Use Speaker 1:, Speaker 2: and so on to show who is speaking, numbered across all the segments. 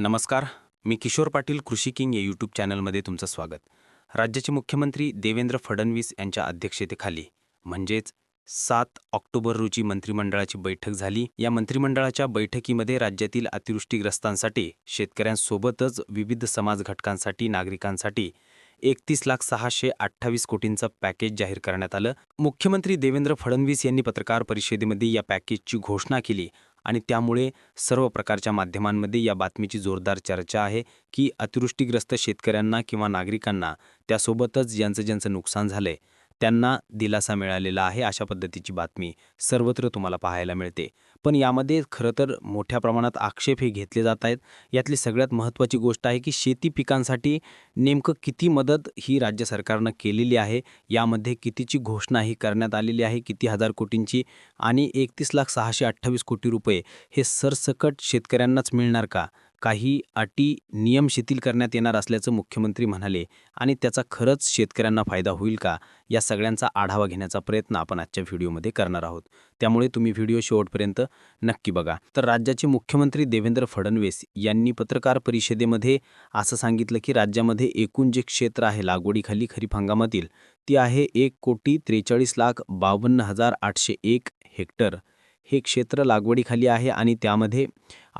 Speaker 1: नमस्कार मी किशोर पाटील कृषी किंग या यूट्यूब चॅनलमध्ये तुमचं स्वागत. राज्याचे मुख्यमंत्री देवेंद्र फडणवीस यांच्या अध्यक्षतेखाली म्हणजेच सात ऑक्टोबर रोजी मंत्रिमंडळाची बैठक झाली. या मंत्रिमंडळाच्या बैठकीमध्ये राज्यातील अतिवृष्टीग्रस्तांसाठी शेतकऱ्यांसोबतच विविध समाज घटकांसाठी नागरिकांसाठी एकतीस लाख सहाशे अठ्ठावीस कोटींचं पॅकेज जाहीर करण्यात आलं. मुख्यमंत्री देवेंद्र फडणवीस यांनी पत्रकार परिषदेमध्ये या पॅकेजची घोषणा केली. आणि त्यामुळे सर्व प्रकारच्या माध्यमांमध्ये या बातमीची जोरदार चर्चा आहे की अतिवृष्टीग्रस्त शेतकऱ्यांना किंवा नागरिकांना त्यासोबतच ज्यांचं ज्यांचं नुकसान झालंय त्यांना दिलासा मिळालेला आहे अशा पद्धतीची बातमी सर्वत्र तुम्हाला पाहायला मिळते. पण यामध्ये खरं तर मोठ्या प्रमाणात आक्षेप हे घेतले जात आहेत. यातली सगळ्यात महत्त्वाची गोष्ट आहे की शेती पिकांसाठी नेमकं किती मदत ही राज्य सरकारनं केलेली आहे? यामध्ये कितीची घोषणा ही करण्यात आलेली आहे? किती हजार कोटींची आणि एकतीस लाख सहाशे अठ्ठावीस कोटी रुपये हे सरसकट शेतकऱ्यांनाच मिळणार का? काही अटी नियम शिथिल करण्यात येणार असल्याचं मुख्यमंत्री म्हणाले आणि त्याचा खरंच शेतकऱ्यांना फायदा होईल का या सगळ्यांचा आढावा घेण्याचा प्रयत्न आपण आजच्या व्हिडिओमध्ये करणार आहोत. त्यामुळे तुम्ही व्हिडिओ शेवटपर्यंत नक्की बघा. तर राज्याचे मुख्यमंत्री देवेंद्र फडणवीस यांनी पत्रकार परिषदेमध्ये असं सांगितलं की राज्यामध्ये एकूण जे क्षेत्र आहे लागवडीखाली खरीप हंगामातील ती आहे एक कोटी त्रेचाळीस लाख बावन्न हजार आठशे एक हेक्टर. हे क्षेत्र लागवडीखाली आहे आणि त्यामध्ये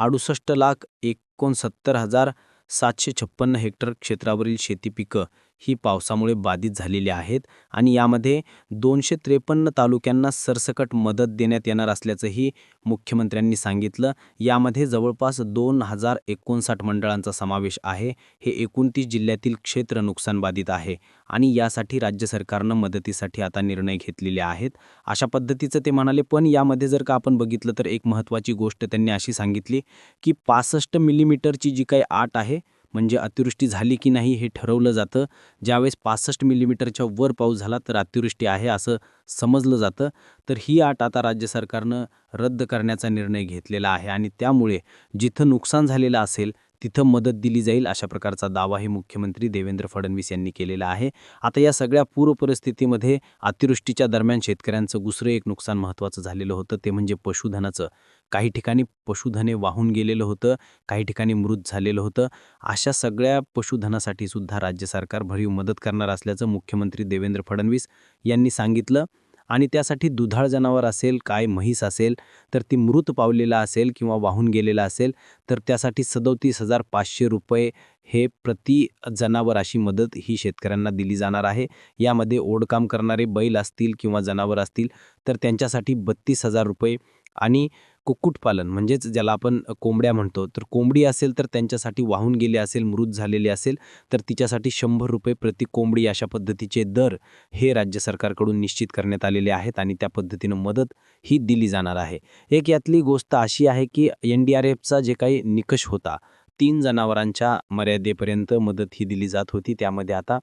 Speaker 1: अडुसष्ट लाख एक एकोणसत्तर हजार सातशे छप्पन्न हेक्टर क्षेत्रावरील शेती पिकं ही पावसामुळे बाधित झालेली आहेत आणि यामध्ये दोनशे त्रेपन्न तालुक्यांना सरसकट मदत देण्यात येणार असल्याचंही मुख्यमंत्र्यांनी सांगितलं. यामध्ये जवळपास दोन हजार एकोणसाठ मंडळांचा समावेश आहे. हे एकोणतीस जिल्ह्यातील क्षेत्र नुकसानबाधित आहे आणि यासाठी राज्य सरकारनं मदतीसाठी आता निर्णय घेतलेले आहेत. अशा पद्धतीचं ते म्हणाले पण यामध्ये जर का आपण बघितलं तर एक महत्त्वाची गोष्ट त्यांनी अशी सांगितली की पासष्ट मिलीमीटरची जी काही आट आहे म्हणजे अतिवृष्टी झाली की नाही हे ठरवलं जातं. ज्यावेळेस पासष्ट मिलीमीटरच्या वर पाऊस झाला तर अतिवृष्टी आहे असं समजलं जातं. तर ही आट आता राज्य सरकारनं रद्द करण्याचा निर्णय घेतलेला आहे आणि त्यामुळे जिथं नुकसान झालेलं असेल तिथं मदत दिली जाईल अशा प्रकारचा दावाही मुख्यमंत्री देवेंद्र फडणवीस यांनी केलेला आहे. आता या सगळ्या पूर्व परिस्थितीमध्ये अतिवृष्टीच्या दरम्यान शेतकऱ्यांचं दुसरं एक नुकसान महत्त्वाचं झालेलं होतं ते म्हणजे पशुधनाचं. काही ठिकाणी पशुधने वाहून गेलेलं होतं काही ठिकाणी मृत झालेलं होतं. अशा सगळ्या पशुधनासाठी सुद्धा राज्य सरकार भरीव मदत करणार असल्याचं मुख्यमंत्री देवेंद्र फडणवीस यांनी सांगितलं. आणि त्यासाठी दुधाळ जनावर असेल काय म्हैस असेल तर ती मृत पावलेला असेल किंवा वाहून गेलेला असेल तर त्यासाठी सदोतीस हजार पाचशे रुपये हे प्रति जनावर अशी मदत ही शेतकऱ्यांना दिली जाणार आहे. यामध्ये ओढकाम करणारे बैल असतील किंवा जनावर असतील तर त्यांच्यासाठी बत्तीस हजार रुपये आणि कुक्कुटपालन म्हणजेच ज्याला आपण कोंबड्या म्हणतो. तर कोंबडी असेल तर त्यांच्यासाठी वाहून गेले असेल मृत झालेले असेल तर तिच्यासाठी शंभर रुपये प्रति कोंबडी अशा पद्धतीचे दर हे राज्य सरकारकडून निश्चित करण्यात आलेले आहेत आणि त्या पद्धतीनं मदत ही दिली जाणार आहे. एक यातली गोष्ट अशी आहे की एन डी आर एफचा जे काही निकष होता तीन जनावरांच्या मर्यादेपर्यंत मदत ही दिली जात होती. त्यामध्ये आता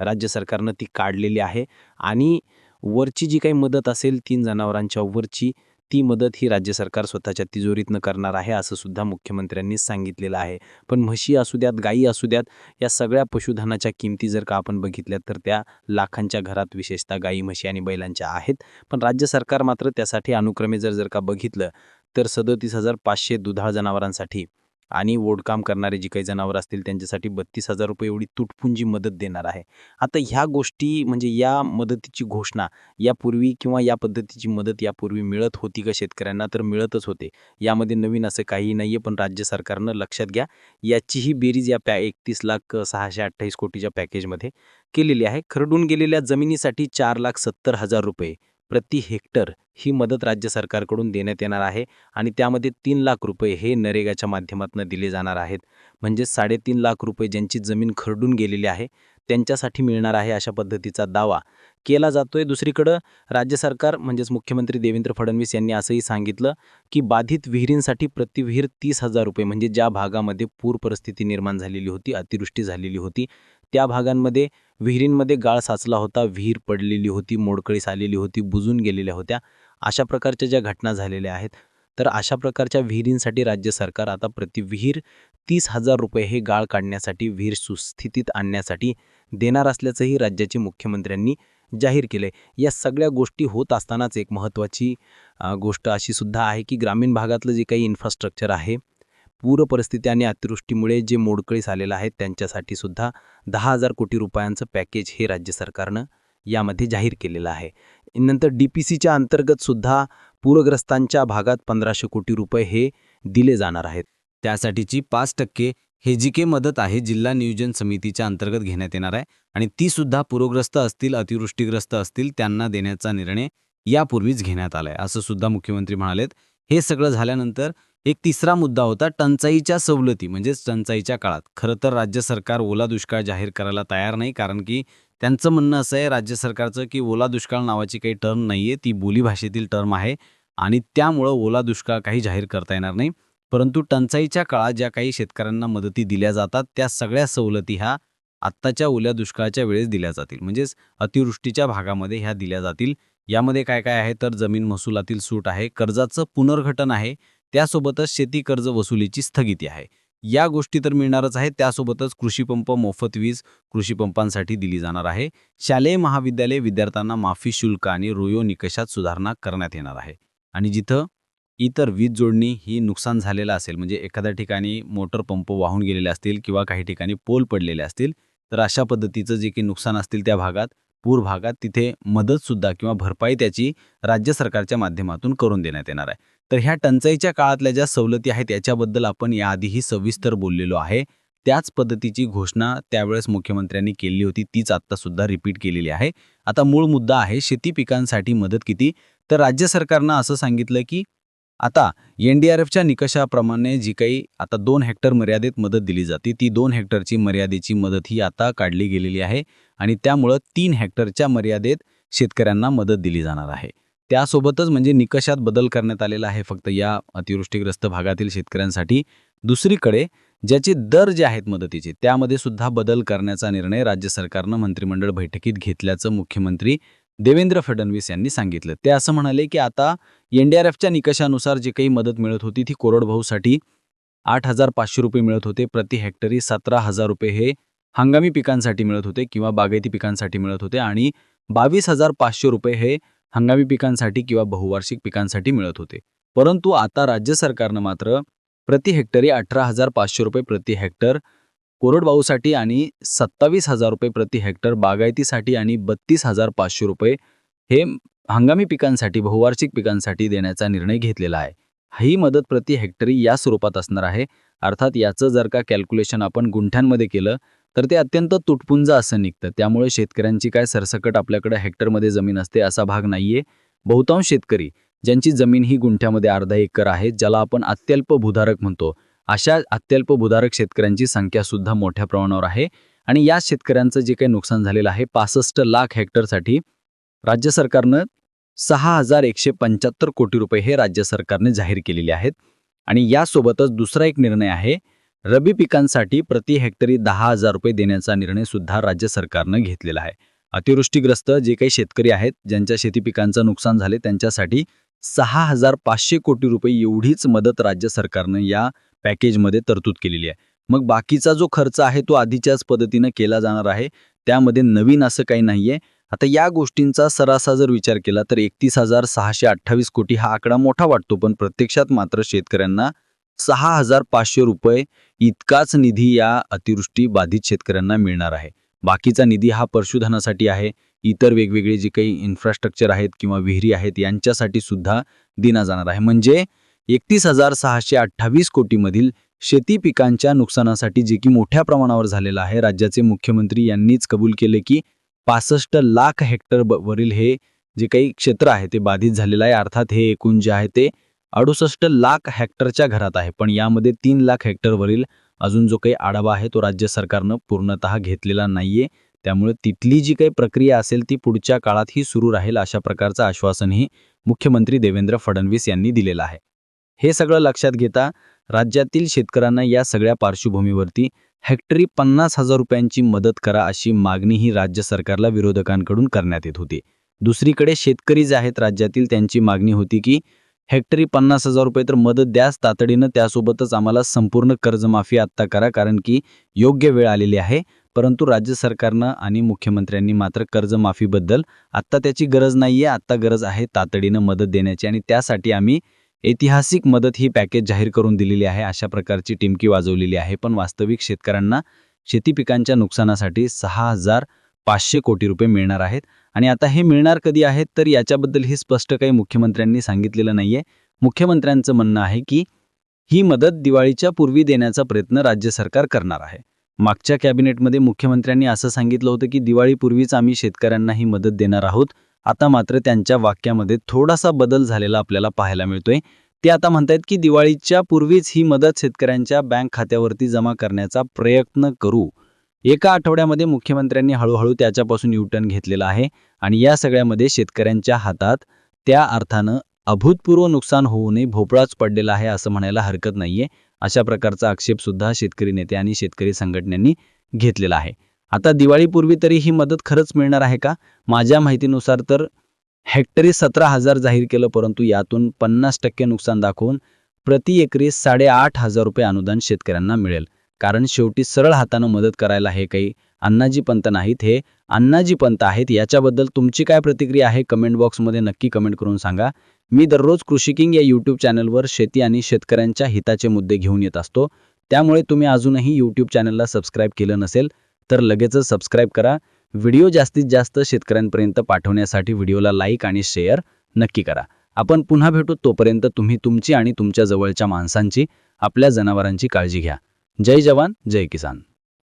Speaker 1: राज्य सरकारनं ती काढलेली आहे आणि वरची जी काही मदत असेल तीन जनावरांच्या वरची ती मदत ही राज्य सरकार स्वतःच्या तिजोरीतनं करणार आहे असं सुद्धा मुख्यमंत्र्यांनीच सांगितलेलं आहे. पण म्हशी असू द्यात गायी असू द्यात या सगळ्या पशुधनाच्या किमती जर का आपण बघितल्या तर त्या लाखांच्या घरात विशेषतः गायी म्हशी आणि बैलांच्या आहेत. पण राज्य सरकार मात्र त्यासाठी अनुक्रमे जर जर का बघितलं तर सदोतीस हजार पाचशे दुधाळ जनावरांसाठी आणि वोडकाम करणारे जी काही जनावर असतील त्यांच्यासाठी बत्तीस हजार रुपये एवढी तुटपुंजी मदत देणार आहे. आता ह्या गोष्टी म्हणजे या मदतीची घोषणा यापूर्वी किंवा या पद्धतीची मदत यापूर्वी मिळत होती का शेतकऱ्यांना? तर मिळतच होते. यामध्ये नवीन असं काही नाही आहे पण राज्य सरकारनं लक्षात घ्या याचीही बेरीज या पॅ एकतीस लाख सहाशे अठ्ठावीस कोटीच्या पॅकेजमध्ये केलेली आहे. खरडून गेलेल्या जमिनीसाठी चार लाख सत्तर हजार रुपये. प्रति हेक्टर ही मदत राज्य सरकारकडून देण्यात येणार आहे आणि त्यामध्ये तीन लाख रुपये हे नरेगाच्या माध्यमातून दिले जाणार आहेत. म्हणजेच साडेतीन लाख रुपये ज्यांची जमीन खरडून गेलेली आहे त्यांच्यासाठी मिळणार आहे अशा पद्धतीचा दावा केला जातोय. दुसरीकडं राज्य सरकार म्हणजेच मुख्यमंत्री देवेंद्र फडणवीस यांनी असंही सांगितलं की बाधित विहिरींसाठी प्रति विहीर तीस हजार रुपये म्हणजे ज्या भागामध्ये पूर परिस्थिती निर्माण झालेली होती अतिवृष्टी झालेली होती त्या भागांमध्ये विहिरींमध्ये गाळ साचला होता विहीर पडलेली होती मोडकळीस आलेली होती बुजून गेलेल्या होत्या. अशा प्रकारच्या ज्या घटना झालेल्या आहेत तर अशा प्रकारच्या विहिरींसाठी राज्य सरकार आता प्रति विहीर तीस हजार रुपये हे गाळ काढण्यासाठी विहीर सुस्थितीत आणण्यासाठी देणार असल्याचंही राज्याचे मुख्यमंत्र्यांनी जाहीर केले या सगळ्या गोष्टी होत असतानाच एक महत्त्वाची गोष्ट अशी सुद्धा आहे की ग्रामीण भागातलं जे काही इन्फ्रास्ट्रक्चर आहे पूर परिस्थिती आणि अतिवृष्टीमुळे जे मोडकळीस आलेलं आहे त्यांच्यासाठी सुद्धा दहा हजार कोटी रुपयांचं पॅकेज हे राज्य सरकारनं यामध्ये जाहीर केलेलं आहे. नंतर डी पी सीच्या अंतर्गत सुद्धा पूरग्रस्तांच्या भागात पंधराशे कोटी रुपये हे दिले जाणार आहेत. त्यासाठीची पाच टक्के हे जी के मदत आहे जिल्हा नियोजन समितीच्या अंतर्गत घेण्यात येणार आहे आणि ती सुद्धा पूरग्रस्त असतील अतिवृष्टीग्रस्त असतील त्यांना देण्याचा निर्णय यापूर्वीच घेण्यात आलाय असं सुद्धा मुख्यमंत्री म्हणालेत. हे सगळं झाल्यानंतर एक तिसरा मुद्दा होता टंचाईच्या सवलती म्हणजेच टंचाईच्या काळात. खरं तर राज्य सरकार ओला दुष्काळ जाहीर करायला तयार नाही कारण की त्यांचं म्हणणं असं आहे राज्य सरकारचं की ओला दुष्काळ नावाची काही टर्म नाही आहे ती बोलीभाषेतील टर्म आहे आणि त्यामुळं ओला दुष्काळ काही जाहीर करता येणार नाही. परंतु टंचाईच्या काळात ज्या काही शेतकऱ्यांना मदती दिल्या जातात त्या सगळ्या सवलती ह्या आत्ताच्या ओल्या दुष्काळाच्या वेळेस दिल्या जातील. म्हणजेच अतिवृष्टीच्या भागामध्ये ह्या दिल्या जातील. यामध्ये काय काय आहे? तर जमीन महसुलातील सूट आहे कर्जाचं पुनर्घटन आहे त्यासोबतच शेती कर्ज वसुलीची स्थगिती आहे. या गोष्टी तर मिळणारच आहे त्यासोबतच कृषीपंप मोफत वीज कृषीपंपांसाठी दिली जाणार आहे. शालेय महाविद्यालय विद्यार्थ्यांना माफी शुल्क आणि रोयो निकषात सुधारणा करण्यात येणार आहे. आणि जिथं इतर वीज जोडणी ही नुकसान झालेलं असेल म्हणजे एखाद्या ठिकाणी मोटर पंप वाहून गेलेले असतील किंवा काही ठिकाणी पोल पडलेले असतील तर अशा पद्धतीचं जे काही नुकसान असतील त्या भागात पूर भागात तिथे मदतसुद्धा किंवा भरपाई त्याची राज्य सरकारच्या माध्यमातून करून देण्यात येणार आहे. तर ह्या टंचाईच्या काळातल्या ज्या सवलती आहेत याच्याबद्दल आपण याआधीही सविस्तर बोललेलो आहे. त्याच पद्धतीची घोषणा त्यावेळेस मुख्यमंत्र्यांनी केली होती. तीच आत्तासुद्धा रिपीट केलेली आहे. आता मूळ मुद्दा आहे शेती पिकांसाठी मदत किती? तर राज्य सरकारनं असं सांगितलं की आता एन डी आर एफच्या निकषाप्रमाणे जी काही आता दोन हेक्टर मर्यादेत मदत दिली जाते ती दोन हेक्टरची मर्यादेची मदत ही आता काढली गेलेली आहे आणि त्यामुळं तीन हेक्टरच्या मर्यादेत शेतकऱ्यांना मदत दिली जाणार आहे. त्यासोबतच म्हणजे निकषात बदल करण्यात आलेला आहे फक्त या अतिवृष्टीग्रस्त भागातील शेतकऱ्यांसाठी. दुसरीकडे ज्याचे दर जे आहेत मदतीचे त्यामध्ये सुद्धा बदल करण्याचा निर्णय राज्य सरकारनं मंत्रिमंडळ बैठकीत घेतल्याचं मुख्यमंत्री देवेंद्र फडणवीस यांनी सांगितलं. ते असं म्हणाले की आता एन डी आर एफच्या निकषानुसार जी काही मदत मिळत होती ती कोरडभाऊसाठी आठ हजार पाचशे रुपये मिळत होते प्रति हेक्टरी सतरा हजार रुपये हे हंगामी पिकांसाठी मिळत होते किंवा बागायती पिकांसाठी मिळत होते आणि बावीस हजार पाचशे रुपये हे हंगामी पिकांसाठी किंवा बहुवार्षिक पिकांसाठी मिळत होते. परंतु आता राज्य सरकारनं मात्र प्रति हेक्टरी अठरा हजार पाचशे रुपये प्रति हेक्टर कोरडवाहूसाठी आणि सत्तावीस हजार रुपये प्रति हेक्टर बागायतीसाठी आणि बत्तीस हजार पाचशे रुपये हे हंगामी पिकांसाठी बहुवार्षिक पिकांसाठी देण्याचा निर्णय घेतलेला आहे. ही मदत प्रति हेक्टरी या स्वरूपात असणार आहे. अर्थात याचं जर का कॅल्क्युलेशन आपण गुंठ्यांमध्ये केलं तर ते अत्यंत तुटपुंज असं निघतं. त्यामुळे शेतकऱ्यांची काय सरसकट आपल्याकडे हेक्टरमध्ये जमीन असते असा भाग नाहीये. बहुतांश शेतकरी ज्यांची जमीन ही गुंठ्यामध्ये अर्धा एकर आहे ज्याला आपण अत्यल्प भूधारक म्हणतो. अशा अत्यल्प भूधारक शेतकऱ्यांची संख्या सुद्धा मोठ्या प्रमाणावर आहे. आणि या शेतकऱ्यांचं जे काही नुकसान झालेलं आहे पासष्ट लाख हेक्टरसाठी राज्य सरकारनं सहा हजार एकशे पंच्याहत्तर कोटी रुपये हे राज्य सरकारने जाहीर केलेले आहेत. आणि यासोबतच दुसरा एक निर्णय आहे रबी पिकांसाठी प्रति हेक्टरी दहा हजार रुपये देण्याचा निर्णय सुद्धा राज्य सरकारनं घेतलेला आहे. अतिवृष्टीग्रस्त जे काही शेतकरी आहेत ज्यांच्या शेती पिकांचं नुकसान झाले त्यांच्यासाठी सहा हजार पाचशे कोटी रुपये एवढीच मदत राज्य सरकारनं या पॅकेजमध्ये तरतूद केलेली आहे. मग बाकीचा जो खर्च आहे तो आधीच्याच पद्धतीनं केला जाणार आहे. त्यामध्ये नवीन असं काही नाहीये. आता या गोष्टींचा सरासा जर विचार केला तर एकतीस हजार सहाशे अठ्ठावीस कोटी हा आकडा मोठा वाटतो पण प्रत्यक्षात मात्र शेतकऱ्यांना सहा हजार पाचशे रुपये इतकाच निधी या अतिवृष्टी बाधित शेतकऱ्यांना मिळणार आहे. बाकीचा निधी हा पशुधनासाठी आहे. इतर वेगवेगळे जे काही इन्फ्रास्ट्रक्चर आहेत किंवा विहिरी आहेत यांच्यासाठी सुद्धा दिला जाणार आहे. म्हणजे एकतीस हजार सहाशे अठ्ठावीस कोटीमधील शेती पिकांच्या नुकसानासाठी जे की मोठ्या प्रमाणावर झालेलं आहे राज्याचे मुख्यमंत्री यांनीच कबूल केले की पासष्ट लाख हेक्टर ब- वरील हे जे काही क्षेत्र आहे ते बाधित झालेलं आहे. अर्थात हे एकूण जे आहे ते अडुसष्ट लाख हेक्टरच्या घरात आहे. पण यामध्ये तीन लाख हेक्टरवरील अजून जो काही आढावा आहे तो राज्य सरकारनं पूर्णतः घेतलेला नाहीये. त्यामुळे तिथली जी काही प्रक्रिया असेल ती पुढच्या काळातही सुरू राहील अशा प्रकारचं आश्वासनही मुख्यमंत्री देवेंद्र फडणवीस यांनी दिलेलं आहे. हे सगळं लक्षात घेता राज्यातील शेतकऱ्यांना या सगळ्या पार्श्वभूमीवरती हेक्टरी पन्नास हजार रुपयांची मदत करा अशी मागणीही राज्य सरकारला विरोधकांकडून करण्यात येत होती. दुसरीकडे शेतकरी जे आहेत राज्यातील त्यांची मागणी होती की हेक्टरी पन्नास हजार रुपये तर मदत द्यास तातडीनं. त्यासोबतच आम्हाला संपूर्ण कर्जमाफी आत्ता करा कारण की योग्य वेळ आलेली आहे. परंतु राज्य सरकारनं आणि मुख्यमंत्र्यांनी मात्र कर्जमाफीबद्दल आत्ता त्याची गरज नाही आहे आत्ता गरज आहे तातडीनं मदत देण्याची. आणि त्यासाठी आम्ही
Speaker 2: ऐतिहासिक मदत ही पॅकेज जाहीर करून दिलेली आहे अशा प्रकारची टिमकी वाजवलेली आहे. पण वास्तविक शेतकऱ्यांना शेती पिकांच्या नुकसानासाठी सहा हजार पाचशे कोटी रुपये मिळणार आहेत. आणि आता हे मिळणार कधी आहेत तर याच्याबद्दल हे स्पष्ट काही मुख्यमंत्र्यांनी सांगितलेलं नाहीये. मुख्यमंत्र्यांचं म्हणणं आहे की ही मदत दिवाळीच्या पूर्वी देण्याचा प्रयत्न राज्य सरकार करणार आहे. मागच्या कॅबिनेटमध्ये मुख्यमंत्र्यांनी असं सांगितलं होतं की दिवाळीपूर्वीच आम्ही शेतकऱ्यांना ही मदत देणार आहोत. आता मात्र त्यांच्या वाक्यामध्ये थोडासा बदल झालेला आपल्याला पाहायला मिळतोय. ते आता म्हणतायत की दिवाळीच्या पूर्वीच ही मदत शेतकऱ्यांच्या बँक खात्यावरती जमा करण्याचा प्रयत्न करू. एका आठवड्यामध्ये मुख्यमंत्र्यांनी हळूहळू त्याच्यापासून युटर्न घेतलेला आहे आणि या सगळ्यामध्ये शेतकऱ्यांच्या हातात त्या अर्थानं अभूतपूर्व नुकसान होऊ नये भोपळाच पडलेला आहे असं म्हणायला हरकत नाहीये. अशा प्रकारचा आक्षेप सुद्धा शेतकरी नेते आणि शेतकरी संघटनांनी घेतलेला आहे. आता दिवाळीपूर्वी तरी ही मदत खरंच मिळणार आहे का? माझ्या माहितीनुसार तर हेक्टरी सतरा हजार जाहीर केलं परंतु यातून पन्नास टक्के नुकसान दाखवून प्रति एकरी साडेआठ हजार रुपये अनुदान शेतकऱ्यांना मिळेल. कारण शेवटी सरळ हातानं मदत करायला हे काही अण्णाजी पंत नाहीत. हे अण्णाजी पंत आहेत. याच्याबद्दल तुमची काय प्रतिक्रिया आहे? कमेंट बॉक्समध्ये नक्की कमेंट करून सांगा. मी दररोज कृषी किंग या यूट्यूब चॅनलवर शेती आणि शेतकऱ्यांच्या हिताचे मुद्दे घेऊन येत असतो. त्यामुळे तुम्ही अजूनही यूट्यूब चॅनलला सबस्क्राईब केलं नसेल तर लगेचच सबस्क्राईब करा. व्हिडिओ जास्तीत जास्त शेतकऱ्यांपर्यंत पाठवण्यासाठी व्हिडिओला लाईक आणि शेअर नक्की करा. आपण पुन्हा भेटू. तोपर्यंत तुम्ही तुमची आणि तुमच्या जवळच्या माणसांची आपल्या जनावरांची काळजी घ्या. जय जवान जय किसान.